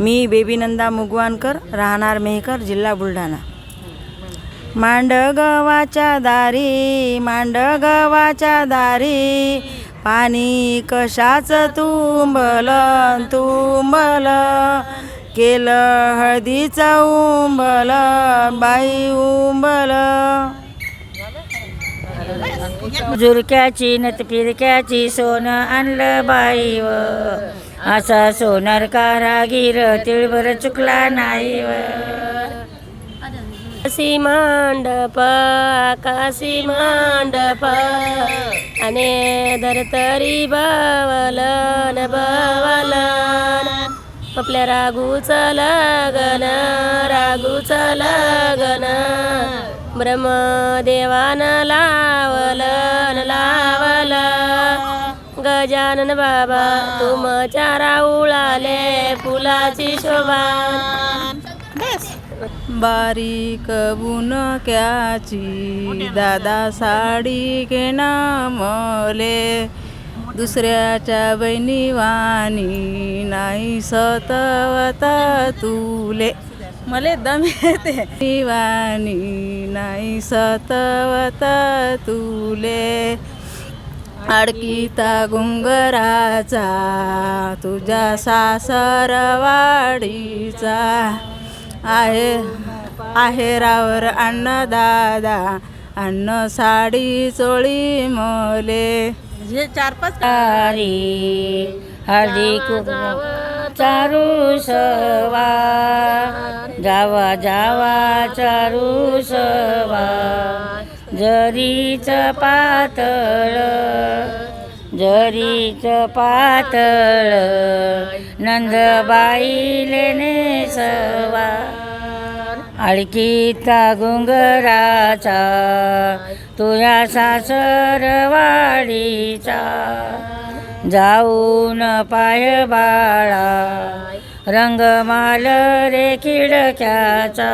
मी बेबीनंदा मुगवानकर राहणार मेहकर जिल्हा बुलढाणा. मांडगवाच्या दारी मांडगवाच्या दारी पाणी कशाचं तुंबल तुंबल. केलं हळदीचं उंबल बाई उंबल. झुरक्याची नत फिरक्याची सोनं आणलं बाई व असा सोनार कारागीर तिळभर चुकला नाही व. आकाशी मांडप आकाशी मांडप आणि धरतरी बावलन बावलन. आपल्या रागूचं लगन रागूचं लगन. ब्रह्मदेवान लावलन ला गजानन बाबा तुमच्या राऊळाले फुलाची शोभा बारीक बुनक्याची दादा साडी घेणा मले दुसऱ्याच्या बहिणी वाणी नाही सतवत तुले. मले दम येते. वाणी नाही सतवत तुले. अडकीता गुंगराचा तुझ्या सासरवाडीचा. आहे आहेरावर अन्न दादा अन्न साडी चोळी मले. हे चार पाच हरी हळदी चारू सवा. जावा जावा चारू सवा. जरीच पातळ जरीच पातळ नंदबाईले नेसवा अडकीता गुंगराचा तुझ्या सासरवाडीचा. जाऊन पाय बाळा रंगमाल रे खिडक्याचा.